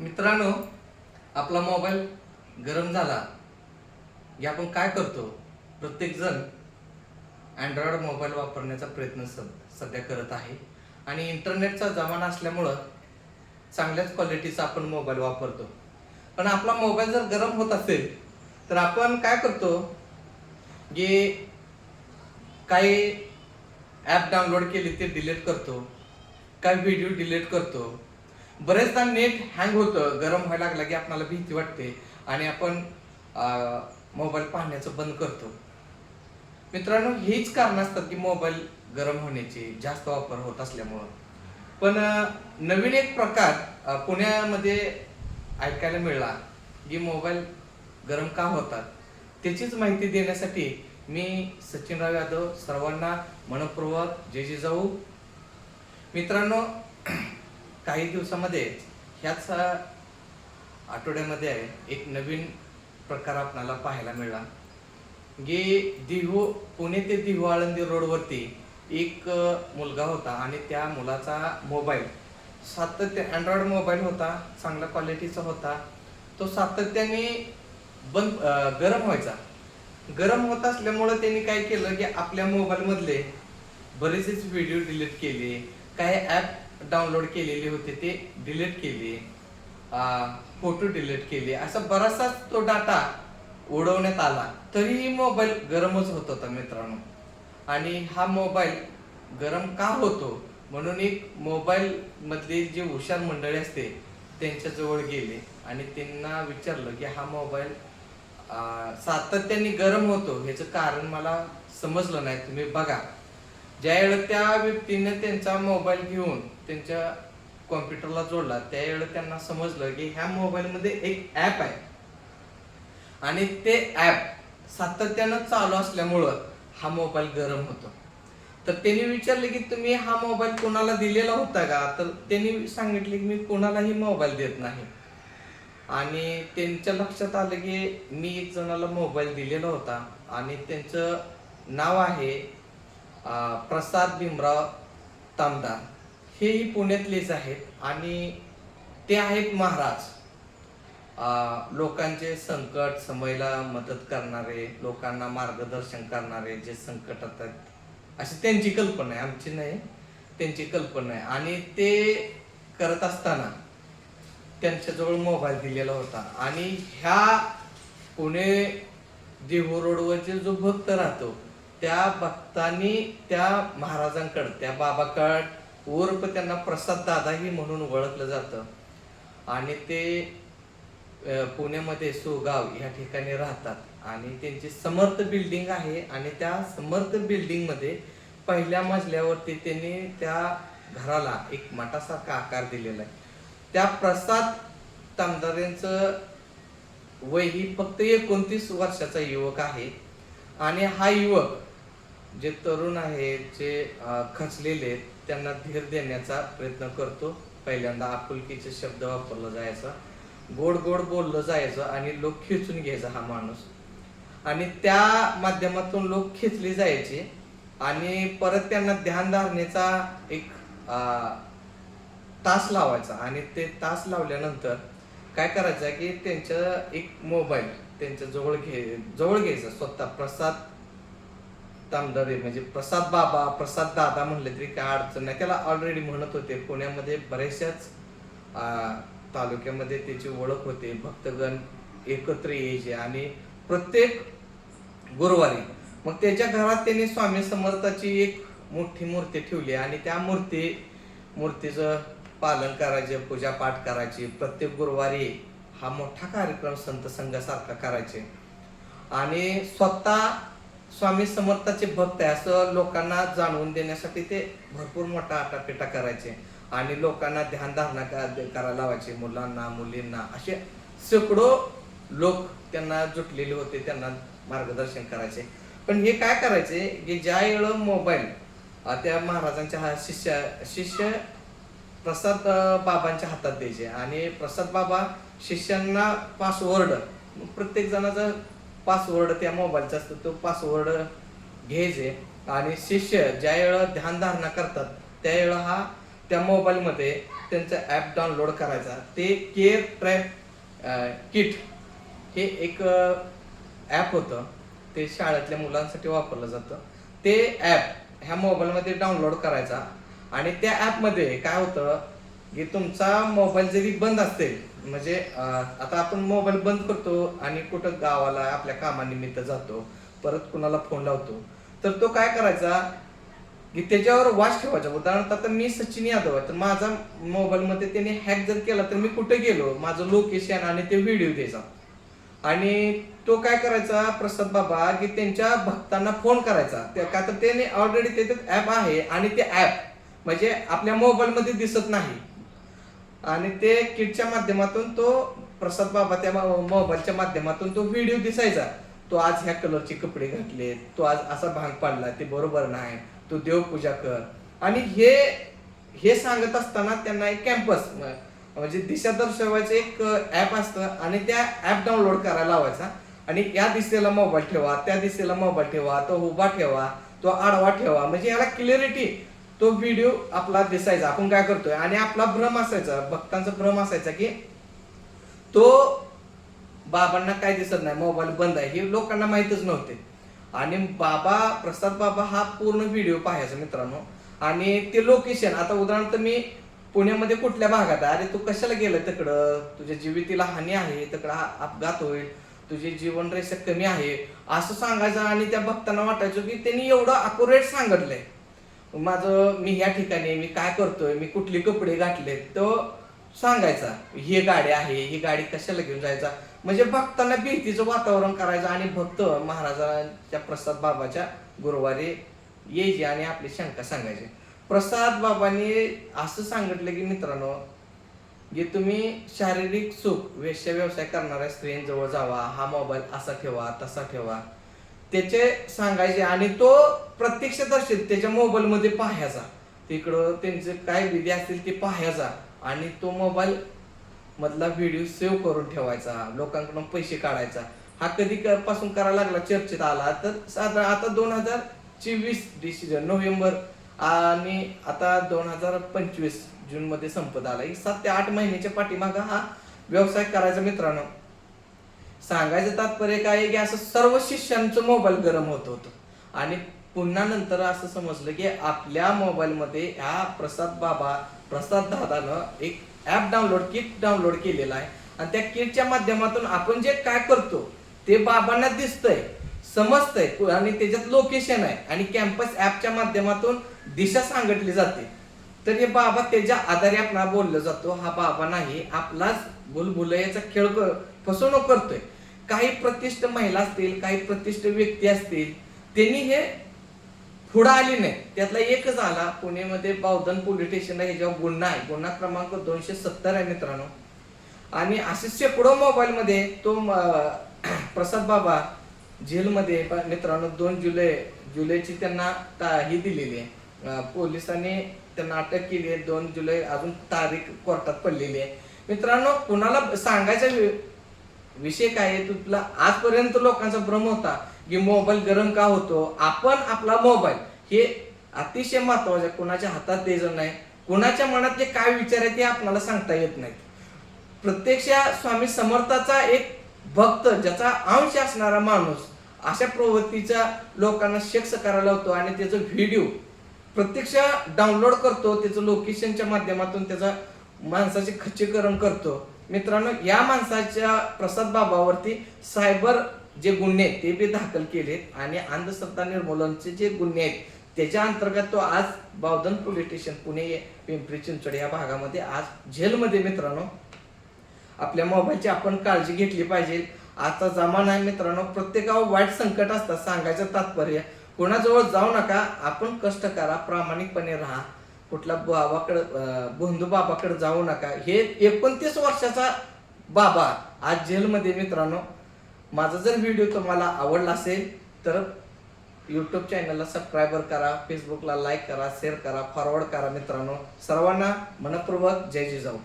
मित्रांनो आपला मोबाईल गरम झाला. की आपण काय करतो? प्रत्येकजण अँड्रॉइड मोबाईल वापरण्याचा प्रयत्न स- सध्या करत आहे. आणि इंटरनेटचा जमाना असल्यामुळं चांगल्याच क्वालिटीचा आपण मोबाईल वापरतो. पण आपला मोबाईल जर गरम होत असेल तर आपण काय करतो? जे काही ॲप डाउनलोड केले ते डिलीट करतो. काही व्हिडिओ डिलीट करतो. बरेचदा नेट हँग होतं. गरम व्हायला लागला की आपल्याला भीती वाटते आणि आपण मोबाईल पाहण्याचं बंद करतो. मित्रांनो हेच कारण असतात की मोबाईल गरम होण्याचे जास्त वापर होत असल्यामुळं. पण नवीन एक प्रकार पुण्यामध्ये ऐकायला मिळाला की मोबाईल गरम का होतात? त्याचीच माहिती देण्यासाठी मी सचिनराव यादव सर्वांना मनपूर्वक जय जिजाऊ मित्रांनो काही दिवसामध्ये ह्याच आठवड्यामध्ये एक नवीन प्रकार आपणाला पाहायला मिळाला. गे दिहो पुणे ते दिहो आळंदी रोडवरती एक मुलगा होता आणि त्या मुलाचा मोबाईल सातत्य अँड्रॉइड मोबाईल होता चांगल्या क्वालिटीचा होता. तो सातत्याने बंद गरम व्हायचा. गरम होत असल्यामुळं त्यांनी काय केलं की आपल्या मोबाईलमधले बरेचसेच व्हिडिओ डिलीट केले. काही ॲप डाउनलोड केलेले होते ते डिलीट केले फोटो डिलीट केले असा बराचसा तो डाटा उडवण्यात आला. तरीही मोबाईल गरमच होत होता मित्रांनो. आणि हा मोबाईल गरम का होतो? म्हणून एक मोबाईल मधली जी हुशार मंडळी असते त्यांच्याजवळ गेले आणि त्यांना विचारलं की हा मोबाईल सातत्याने गरम होतो. ह्याचं कारण मला समजलं नाही. तुम्ही बघा. ज्यावेळेला त्या व्यक्तीने त्यांचा मोबाईल घेऊन त्यांच्या कॉम्प्युटरला जोडला त्यावेळेला त्यांना समजलं की ह्या मोबाईलमध्ये एक ऍप आहे. आणि ते ऍप सातत्यानं चालू असल्यामुळं हा मोबाईल गरम होतो. तर त्यांनी विचारले की तुम्ही हा मोबाईल कोणाला दिलेला होता का? तर त्यांनी सांगितले की मी कोणालाही मोबाईल देत नाही. आणि त्यांच्या लक्षात आलं की मी एक जणाला मोबाईल दिलेला होता. आणि त्यांचं नाव आहे प्रसाद भीमराव तामदार. हेही पुण्यातलेच आहेत आणि ते आहेत महाराज. लोकांचे संकट समयला मदत करणारे लोकांना मार्गदर्शन करणारे जे संकट आहेत अशी त्यांची कल्पना आहे. आमची नाही त्यांची कल्पना आहे. आणि ते करत असताना त्यांच्याजवळ मोबाईल दिलेला होता. आणि ह्या पुणे देहू रोडवरचे जो भक्त राहतो त्या भक्तांनी त्या महाराजांकडं त्या बाबाकड उर्फ त्यांना प्रसाद दादाही म्हणून ओळखलं जातं. आणि ते पुण्यामध्ये सुगाव या ठिकाणी राहतात. आणि त्यांची समर्थ बिल्डिंग आहे आणि त्या समर्थ बिल्डिंगमध्ये पहिल्या मजल्यावरती त्यांनी त्या घराला एक मठासारखा आकार दिलेला आहे. त्या प्रसाद तामदार यांचं वय ही फक्त एकोणतीस वर्षाचा युवक आहे. आणि हा युवक जे तरुण आहेत जे खचलेले आहेत त्यांना धीर देण्याचा प्रयत्न करतो. पहिल्यांदा आपुलकीचे शब्द वापरला जायचा. गोड गोड बोललं जायचं आणि लोक खेचून घ्यायचा हा माणूस. आणि त्या माध्यमातून लोक खेचले जायचे आणि परत त्यांना ध्यान धारणेचा एक तास लावायचा. आणि ते तास लावल्यानंतर काय करायचं की त्यांच्या एक मोबाईल त्यांच्या जवळ घे जवळ घ्यायचं स्वतः प्रसाद तामदारे म्हणजे प्रसाद बाबा प्रसाद दादा म्हणले तरी काय अडचण नाही. त्याला ऑलरेडी म्हणत होते पुण्यामध्ये बऱ्याचशाच तालुक्यामध्ये त्याची ओळख होते. भक्तगण एकत्र यायचे आणि प्रत्येक गुरुवारी मग त्याच्या घरात त्यांनी स्वामी समर्थाची एक मोठी मूर्ती ठेवली आणि त्या मूर्ती मूर्तीचं पालन करायचे पूजा पाठ करायची. प्रत्येक गुरुवारी हा मोठा कार्यक्रम संत संघासारखा करायचे. आणि स्वतः स्वामी समर्थाचे भक्त आहे असं लोकांना जाणवून देण्यासाठी ते भरपूर मोठा आटापिटा करायचे. आणि लोकांना ध्यानधारणा करायला लावायचे मुलांना मुलींना असे शेकडो लोक त्यांना जुटलेले होते त्यांना मार्गदर्शन करायचे. पण हे काय करायचे की ज्या वेळ मोबाईल त्या महाराजांच्या हा शिष्य शिष्य प्रसाद बाबांच्या हातात द्यायचे. आणि प्रसाद बाबा शिष्यांना पासवर्ड प्रत्येक जणाचा पासवर्ड त्या मोबाईलचा असतो. तो पासवर्ड घ्यायचे. आणि शिष्य ज्या वेळा ध्यानधारणा करतात त्यावेळेला हा त्या मोबाईलमध्ये त्यांचं ॲप डाउनलोड करायचा. ते केअर ट्रॅप किट हे एक ॲप होतं. ते शाळेतल्या मुलांसाठी वापरलं जातं. ते ॲप ह्या मोबाईलमध्ये डाउनलोड करायचा. आणि त्या ॲपमध्ये काय होतं की तुमचा मोबाईल जरी बंद असेल म्हणजे आता आपण मोबाईल बंद करतो आणि कुठं गावाला आपल्या कामानिमित्त जातो परत कुणाला फोन लावतो तर तो काय करायचा? की त्याच्यावर वाच ठेवायचा. उदाहरणार्थ आता मी सचिन यादव आहे तर माझा मोबाईलमध्ये त्याने हॅक जर केला तर मी कुठे गेलो? माझं लोकेशन आणि ते व्हिडिओ द्यायचा. आणि तो काय करायचा? प्रसाद बाबा की त्यांच्या भक्तांना फोन करायचा. त्या- का तर त्याने ऑलरेडी त्याच्यात ऍप आहे आणि ते ऍप म्हणजे आपल्या मोबाईलमध्ये दिसत नाही. आणि ते किटच्या माध्यमातून तो प्रसाद बाबा त्या मोबाईलच्या माध्यमातून तो व्हिडिओ दिसायचा. तो आज ह्या कलरचे कपडे घातले तो आज असा भांग पाडला ते बरोबर नाही तू देवपूजा कर. आणि हे हे सांगत असताना त्यांना एक कॅम्पस म्हणजे दिशा दर्शवायचं एक ऍप असतं आणि त्या ऍप डाउनलोड करायला लावायचा. आणि या दिशेला मोबाईल ठेवा त्या दिशेला मोबाईल ठेवा तो उभा ठेवा तो आडवा ठेवा म्हणजे याला क्लिअरिटी तो व्हिडिओ आपला दिसायचा. आपण काय करतोय? आणि आपला भ्रम असायचा भक्तांचा भ्रम असायचा की तो बाबांना काय दिसत नाही मोबाईल बंद आहे. हे लोकांना माहितच नव्हते. आणि बाबा प्रसाद बाबा हा पूर्ण व्हिडिओ पाहायचा मित्रांनो. आणि ते लोकेशन आता उदाहरणार्थ मी पुण्यामध्ये कुठल्या भागात आहे? अरे तू कशाला गेलं तिकडं? तुझ्या जीवितीला हानी आहे तिकडं हा अपघात होईल. तुझी जीवनरेषा कमी आहे. असं सांगायचं आणि त्या भक्तांना वाटायचं की त्यांनी एवढं अक्युरेट सांगितलंय. माझं मी ह्या ठिकाणी मी काय करतोय मी कुठले कपडे घातले तो सांगायचा ही गाडी आहे ही गाडी कशाला घेऊन जायचा? म्हणजे भक्तांना भीतीचं वातावरण करायचं आणि भक्त महाराजांच्या प्रसाद बाबाच्या गुरुवारी यायचे आणि आपली शंका सांगायचे. प्रसाद बाबांनी असं सांगितलं की मित्रांनो की तुम्ही शारीरिक सुख वेश्या व्यवसाय करणाऱ्या स्त्रियांजवळ जावा हा मोबाईल असा ठेवा तसा ठेवा. त्याचे सांगायचे आणि तो प्रत्यक्षदर्शी त्याच्या मोबाईलमध्ये पाहायचा. तिकडं त्यांचे काय विधी असतील ते पाहायचा आणि तो मोबाईल मधला व्हिडिओ सेव्ह करून ठेवायचा लोकांकडून पैसे काढायचा. हा कधी पासून करायला लागला चर्चेत आला. तर साधारण आता दोन हजार चोवीस डिसिजन नोव्हेंबर आणि आता दोन हजार पंचवीस जून मध्ये संपत आला. सात ते आठ महिन्याच्या पाठीमागा हा व्यवसाय करायचा मित्रांनो. सांगायचं तात्पर्य काय आहे की असं सर्व शिष्यांचं मोबाईल गरम होत होतं. आणि पुन्हा नंतर असं समजलं की आपल्या मोबाईल मध्ये ह्या प्रसाद बाबा प्रसाद दादानं एक ऍप डाउनलोड किट डाउनलोड केलेला आहे. आणि त्या किटच्या माध्यमातून आपण जे काय करतो ते बाबांना दिसतंय समजतंय. आणि त्याच्यात लोकेशन आहे. आणि कॅम्पस ऍपच्या माध्यमातून दिशा सांगितली जाते. तर हे बाबा त्याच्या आधारे आपण बोललं जातो. हा बाबा नाही आपलाच भुलभुलयाचा खेळ फसवणूक करतोय. काही प्रतिष्ठ महिला असतील काही प्रतिष्ठ व्यक्ती असतील त्यांनी हे पुढं आली नाही. त्यातला एकच आला पुणेमध्ये बावधन पोलीस स्टेशनला ह्याच्यावर गुन्हा आहे गुन्हा क्रमांक दोनशे सत्तर आहे मित्रांनो. आणि असेच शेकडो मोबाईल मध्ये तो प्रसाद बाबा जेलमध्ये मित्रांनो दोन जुलै जुलैची त्यांना ता- ही दिलेली आहे. पोलिसांनी त्यांना अटक केली आहे. दोन जुलै अजून तारीख कोर्टात पडलेली आहे. मित्रांनो कुणाला सांगायचं विषय काय आहे? तुला आजपर्यंत लोकांचा भ्रम होता की मोबाईल गरम का होतो? आपण आपला मोबाईल हे अतिशय महत्वाचं आहे. कुणाच्या हातात द्यायचं नाही. कुणाच्या मनातले काय विचार आहे ते आपल्याला सांगता येत नाहीत. प्रत्यक्ष स्वामी समर्थाचा एक भक्त ज्याचा अंश असणारा माणूस अशा प्रवृत्तीचा लोकांना शेक्स करायला होतो आणि त्याचं व्हिडिओ प्रत्यक्ष डाउनलोड करतो. त्याचं लोकेशनच्या माध्यमातून त्याचा माणसाचे खच्चीकरण करतो. मित्रांनो या माणसाच्या प्रसाद बाबावरती सायबर जे गुन्हे आहेत ते बी दाखल केलेत आणि अंधश्रद्धा निर्मूलनचे जे गुन्हे आहेत त्याच्या अंतर्गत तो आज बावधन पोलीस स्टेशन पुणे पिंपरी चिंचवड या भागामध्ये आज जेलमध्ये मित्रांनो. आपल्या मोबाईलची आपण काळजी घेतली पाहिजे. आता जमाना आहे मित्रांनो प्रत्येकावर वाईट संकट असतात सांगायचं तात्पर्य. कोणाजवळ जाऊ नका आपण कष्ट करा प्रामाणिकपणे राहा. कुठल्या बाबाकडे बंधू बाबाकडे जाऊ नका. हे एकोणतीस वर्षाचा बाबा आज जेलमध्ये मित्रांनो. माझा जर व्हिडिओ तुम्हाला आवडला असेल तर यूट्यूब चॅनलला सबस्क्रायबर करा फेसबुकला लाईक करा शेअर करा फॉरवर्ड करा मित्रांनो. सर्वांना मनपूर्वक जय जिजाऊ.